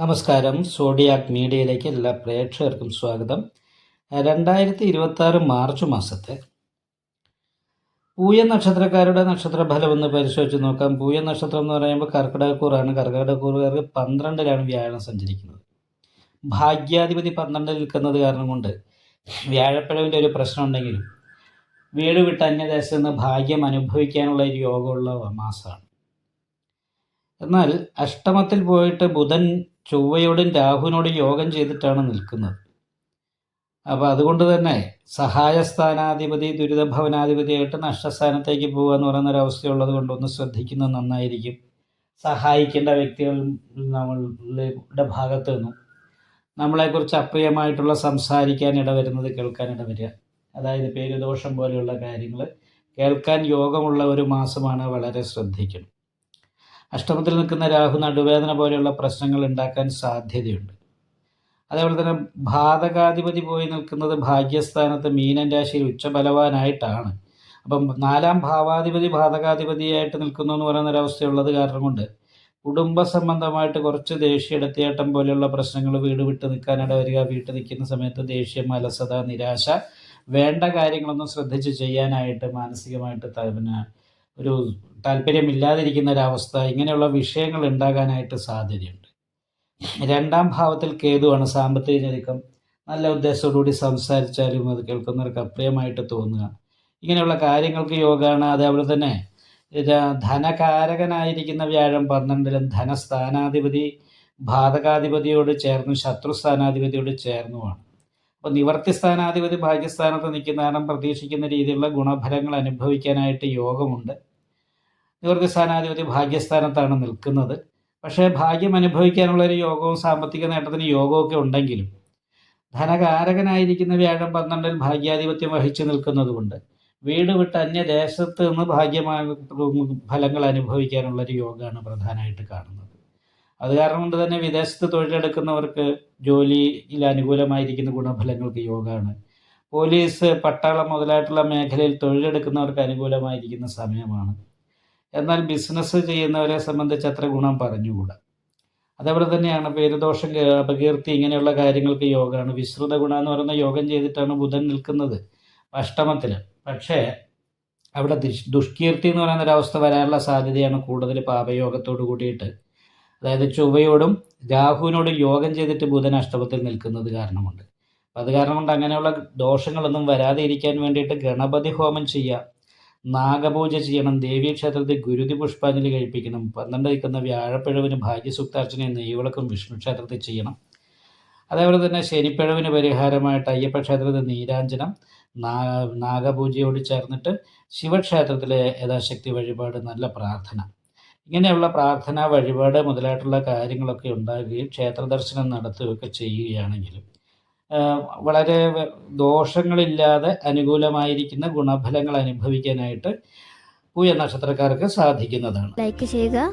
നമസ്കാരം. സോഡിയാക് മീഡിയയിലേക്ക് എല്ലാ പ്രേക്ഷകർക്കും സ്വാഗതം. രണ്ടായിരത്തി ഇരുപത്തി ആറ് മാർച്ച് മാസത്തെ പൂയ നക്ഷത്രക്കാരുടെ നക്ഷത്രഫലം ഒന്ന് പരിശോധിച്ച് നോക്കാം. പൂയ നക്ഷത്രം എന്ന് പറയുമ്പോൾ കർക്കിടകക്കൂറാണ്. കർക്കിടകക്കൂറുകാർക്ക് പന്ത്രണ്ടിലാണ് വ്യാഴം സഞ്ചരിക്കുന്നത്. ഭാഗ്യാധിപതി പന്ത്രണ്ടിൽ നിൽക്കുന്നത് കാരണം കൊണ്ട് വ്യാഴപ്പിഴവിന്റെ ഒരു പ്രശ്നം ഉണ്ടെങ്കിലും വീട് വിട്ട് അന്യദേശത്ത് നിന്ന് ഭാഗ്യം അനുഭവിക്കാനുള്ള ഒരു യോഗമുള്ള മാസമാണ്. എന്നാൽ അഷ്ടമത്തിൽ പോയിട്ട് ബുധൻ ചൊവ്വയോടും രാഹുവിനോടും യോഗം ചെയ്തിട്ടാണ് നിൽക്കുന്നത്. അപ്പോൾ അതുകൊണ്ട് തന്നെ സഹായസ്ഥാനാധിപതി ദുരിതഭവനാധിപതിയായിട്ട് നഷ്ടസ്ഥാനത്തേക്ക് പോകുക എന്ന് പറയുന്ന ഒരു അവസ്ഥയുള്ളത് കൊണ്ട് ഒന്ന് ശ്രദ്ധിക്കുന്നത് നന്നായിരിക്കും. സഹായിക്കേണ്ട വ്യക്തികൾ നമ്മളുടെ ഭാഗത്ത് നിന്നും നമ്മളെക്കുറിച്ച് അപ്രിയമായിട്ടുള്ള സംസാരിക്കാൻ ഇടവരുന്നത് കേൾക്കാൻ ഇടവരിക അതായത് പേരുദോഷം പോലെയുള്ള കാര്യങ്ങൾ കേൾക്കാൻ യോഗമുള്ള ഒരു മാസമാണ് വളരെ ശ്രദ്ധിക്കണം. അഷ്ടമത്തിൽ നിൽക്കുന്ന രാഹു നടുവേദന പോലെയുള്ള പ്രശ്നങ്ങൾ ഉണ്ടാക്കാൻ സാധ്യതയുണ്ട്. അതേപോലെ തന്നെ ഭാതകാധിപതി പോയി നിൽക്കുന്നത് ഭാഗ്യസ്ഥാനത്ത് മീനൻ രാശിയിൽ ഉച്ചബലവാനായിട്ടാണ്. അപ്പം നാലാം ഭാവാധിപതി ഭാതകാധിപതിയായിട്ട് നിൽക്കുന്നു എന്ന് പറയുന്ന ഒരവസ്ഥയുള്ളത് കാരണം കൊണ്ട് കുടുംബ സംബന്ധമായിട്ട് കുറച്ച് ദേഷ്യ ഇടത്തിയേട്ടം പോലെയുള്ള പ്രശ്നങ്ങൾ വീട് വിട്ട് നിൽക്കാനിട വരിക വീട്ടിൽ നിൽക്കുന്ന സമയത്ത് ദേഷ്യം അലസത നിരാശ വേണ്ട കാര്യങ്ങളൊന്നും ശ്രദ്ധിച്ച് ചെയ്യാനായിട്ട് മാനസികമായിട്ട് പിന്നെ ഒരു താല്പര്യമില്ലാതിരിക്കുന്ന ഒരവസ്ഥ ഇങ്ങനെയുള്ള വിഷയങ്ങൾ ഉണ്ടാകാനായിട്ട് സാധ്യതയുണ്ട്. രണ്ടാം ഭാവത്തിൽ കേതുവാണ് സാമ്പത്തിക ഞെരുക്കം. നല്ല ഉദ്ദേശത്തോടുകൂടി സംസാരിച്ചാലും അത് കേൾക്കുന്നവർക്ക് അപ്രിയമായിട്ട് തോന്നുക. ഇങ്ങനെയുള്ള കാര്യങ്ങൾക്ക് യോഗമാണ് അതേപോലെ തന്നെ ധനകാരകനായിരിക്കുന്ന വ്യാഴം പന്ത്രണ്ടിലും ധനസ്ഥാനാധിപതി ബാധകാധിപതിയോട് ചേർന്നു ശത്രു സ്ഥാനാധിപതിയോട് ചേർന്നുമാണ്. അപ്പോൾ നിവർത്തി സ്ഥാനാധിപതി ഭാഗ്യസ്ഥാനത്ത് നിൽക്കുന്ന കാരണം പ്രതീക്ഷിക്കുന്ന രീതിയിലുള്ള ഗുണഫലങ്ങൾ അനുഭവിക്കാനായിട്ട് യോഗമുണ്ട്. നിവർത്തി സ്ഥാനാധിപതി ഭാഗ്യസ്ഥാനത്താണ് നിൽക്കുന്നത്. പക്ഷേ ഭാഗ്യം അനുഭവിക്കാനുള്ള ഒരു യോഗവും സാമ്പത്തിക നേട്ടത്തിന് യോഗമൊക്കെ ഉണ്ടെങ്കിലും ധനകാരകനായിരിക്കുന്ന വ്യാഴം പന്ത്രണ്ടിൽ ഭാഗ്യാധിപത്യം വഹിച്ചു നിൽക്കുന്നതുകൊണ്ട് വീട് വിട്ട് അന്യദേശത്ത് നിന്ന് ഭാഗ്യമായ ഫലങ്ങൾ അനുഭവിക്കാനുള്ള ഒരു യോഗമാണ് പ്രധാനമായിട്ട് കാണുന്നത്. അത് കാരണം കൊണ്ട് തന്നെ വിദേശത്ത് തൊഴിലെടുക്കുന്നവർക്ക് ജോലിയിൽ അനുകൂലമായിരിക്കുന്ന ഗുണഫലങ്ങൾക്ക് യോഗമാണ്. പോലീസ് പട്ടാളം മുതലായിട്ടുള്ള മേഖലയിൽ തൊഴിലെടുക്കുന്നവർക്ക് അനുകൂലമായിരിക്കുന്ന സമയമാണ്. എന്നാൽ ബിസിനസ് ചെയ്യുന്നവരെ സംബന്ധിച്ച് അത്ര ഗുണം പറഞ്ഞുകൂടാ. അതേപോലെ തന്നെയാണ് പേരുദോഷം അപകീർത്തി ഇങ്ങനെയുള്ള കാര്യങ്ങൾക്ക് യോഗമാണ് വിശ്രുത ഗുണ എന്ന് പറയുന്ന യോഗം ചെയ്തിട്ടാണ് ബുധൻ നിൽക്കുന്നത് അഷ്ടമത്തിൽ. പക്ഷേ അവിടെ ദുഷ്കീർത്തി എന്ന് പറയുന്ന ഒരവസ്ഥ വരാനുള്ള സാധ്യതയാണ് കൂടുതൽ പാപയോഗത്തോട് കൂടിയിട്ട്. അതായത് ചൊവ്വയോടും രാഹുവിനോടും യോഗം ചെയ്തിട്ട് ബുധൻ അഷ്ടമത്തിൽ നിൽക്കുന്നത് കാരണമുണ്ട്. അത് കാരണം കൊണ്ട് അങ്ങനെയുള്ള ദോഷങ്ങളൊന്നും വരാതെ ഇരിക്കാൻ വേണ്ടിയിട്ട് ഗണപതി ഹോമം ചെയ്യുക നാഗപൂജ ചെയ്യണം ദേവീക്ഷേത്രത്തിൽ ഗുരുതി പുഷ്പാഞ്ജലി കഴിപ്പിക്കണം പന്ത്രണ്ട് നിൽക്കുന്ന വ്യാഴപ്പിഴവിന് ഭാഗ്യസുക്താർച്ചനയും നെയ്വിളക്കും വിഷ്ണു ക്ഷേത്രത്തിൽ ചെയ്യണം. അതേപോലെ തന്നെ ശനിപ്പിഴവിന് പരിഹാരമായിട്ട് അയ്യപ്പ ക്ഷേത്രത്തിൽ നീരാഞ്ജനം നാഗപൂജയോട് ചേർന്നിട്ട് ശിവക്ഷേത്രത്തിലെ യഥാശക്തി വഴിപാട് നല്ല പ്രാർത്ഥന. ഇങ്ങനെയുള്ള പ്രാർത്ഥന വഴിപാട് മുതലായിട്ടുള്ള കാര്യങ്ങളൊക്കെ ഉണ്ടാകുകയും ക്ഷേത്ര ദർശനം നടത്തുകയൊക്കെ ചെയ്യുകയാണെങ്കിലും വളരെ ദോഷങ്ങളില്ലാതെ അനുകൂലമായിരിക്കുന്ന ഗുണഫലങ്ങൾ അനുഭവിക്കാനായിട്ട് പൂയ നക്ഷത്രക്കാർക്ക് സാധിക്കുന്നതാണ്. ലൈക്ക് ചെയ്യുക.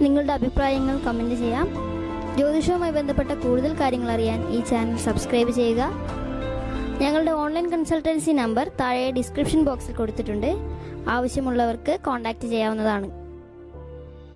നിങ്ങളുടെ അഭിപ്രായങ്ങൾ കമന്റ് ചെയ്യാം. ജ്യോതിഷവുമായി ബന്ധപ്പെട്ട കൂടുതൽ കാര്യങ്ങൾ അറിയാൻ ഈ ചാനൽ സബ്സ്ക്രൈബ് ചെയ്യുക. ഞങ്ങളുടെ ഓൺലൈൻ കൺസൾട്ടൻസി നമ്പർ താഴെ ഡിസ്ക്രിപ്ഷൻ ബോക്സിൽ കൊടുത്തിട്ടുണ്ട്. ആവശ്യമുള്ളവർക്ക് കോൺടാക്റ്റ് ചെയ്യാവുന്നതാണ്.